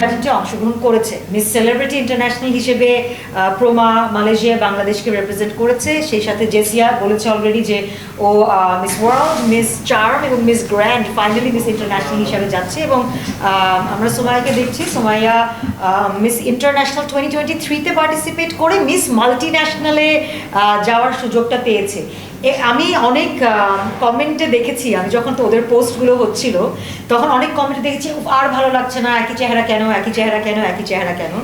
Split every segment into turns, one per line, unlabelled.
প্যাজেন্টে অংশগ্রহণ করেছে miss celebrity international হিসেবে প্রমা মালয়েশিয়া বাংলাদেশকে রিপ্রেজেন্ট করেছে। সেই সাথে জেসিয়া বলেছে অলরেডি যে ও মিস ওয়ার্ল্ড মিস চার্ম এবং miss grand finally miss international হিসাবে যাচ্ছে এবং আমরা সোমায়াকে দেখছি। Somaiya miss international twenty twenty থ্রিতে পার্টিসিপেট করে মিস মাল্টি ন্যাশনালে যাওয়ার সুযোগটা পেয়েছে। আমি অনেক কমেন্টে দেখেছি আমি যখন তো ওদের পোস্টগুলো হচ্ছিল তখন অনেক কমেন্টে দেখেছি "উফ, আর ভালো লাগছে না একই চেহারা কেন একই চেহারা কেন, একই চেহারা কেন?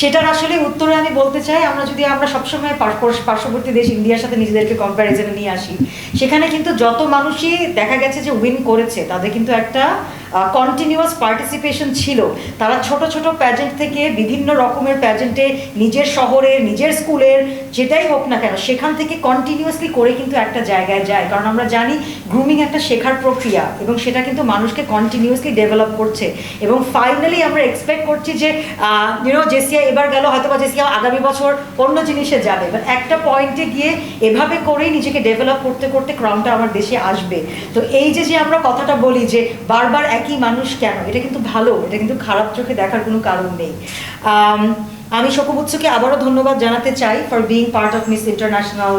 সেটার আসলে উত্তরে আমি বলতে চাই, আমরা যদি আমরা সবসময় পার্শ্ববর্তী দেশ ইন্ডিয়ার সাথে নিজেদেরকে কম্প্যারিজনে নিয়ে আসি, সেখানে কিন্তু যত মানুষই দেখা গেছে যে উইন করেছে, তাদের কিন্তু একটা কন্টিনিউয়াস পার্টিসিপেশন ছিল। তারা ছোট ছোট প্যাজেন্ট থেকে বিভিন্ন রকমের প্যাজেন্টে নিজের শহরের, নিজের স্কুলের, যেটাই হোক না কেন, সেখান থেকে কন্টিনিউয়াসলি করে কিন্তু একটা জায়গায় যায়। কারণ আমরা জানি গ্রুমিং একটা শেখার প্রক্রিয়া এবং সেটা কিন্তু মানুষকে কন্টিনিউয়াসলি ডেভেলপ করছে। এবং ফাইনালি আমরা এক্সপেক্ট করছি যে ইউনো জেসিয়া এবার গেল হয়তো বা জেসিয়া আগামী বছর অন্য জিনিসে যাবে। বাট একটা পয়েন্টে গিয়ে এভাবে করেই নিজেকে ডেভেলপ করতে করতে ক্রাউনটা আমার দেশে আসবে। তো এই যে যে আমরা কথাটা বলি যে, বারবার একই মানুষ কেন? এটা কিন্তু ভালো এটা কিন্তু খারাপ চোখে দেখার কোনো কারণ নেই। আম, শোকবুৎসকে আবারও ধন্যবাদ জানাতে চাই for being part of miss international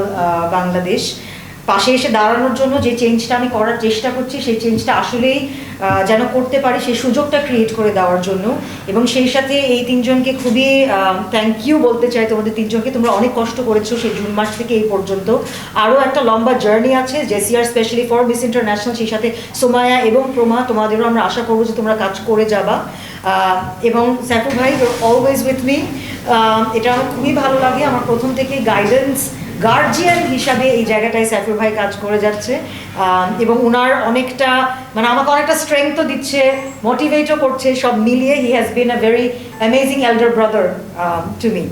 Bangladesh পাশে এসে দাঁড়ানোর জন্য যে চেঞ্জটা আমি করার চেষ্টা করছি, সেই চেঞ্জটা আসলেই যেন করতে পারি সেই সুযোগটা ক্রিয়েট করে দেওয়ার জন্য। এবং সেই সাথে এই তিনজনকে খুবই থ্যাংক ইউ বলতে চাই তোমাদের তিনজনকে। তোমরা অনেক কষ্ট করেছ সেই জুন মাস থেকে এই পর্যন্ত। আরও একটা লম্বা জার্নি আছে JCR specially for miss international সেই সাথে সোমায়া এবং প্রমা, তোমাদেরও আমরা আশা করব যে তোমরা কাজ করে যাবা। এবং স্যাফু ভাই অলওয়েজ উইথ মি এটা আমার খুবই ভালো লাগে। আমার প্রথম থেকে গাইডেন্স গার্জিয়ান হিসাবে এই জায়গাটায় সাইফুল ভাই কাজ করে যাচ্ছে এবং ওনার অনেকটা মানে আমাকে অনেকটা স্ট্রেংথও দিচ্ছে মোটিভেটও করছে, সব মিলিয়ে he has been a very amazing elder brother to me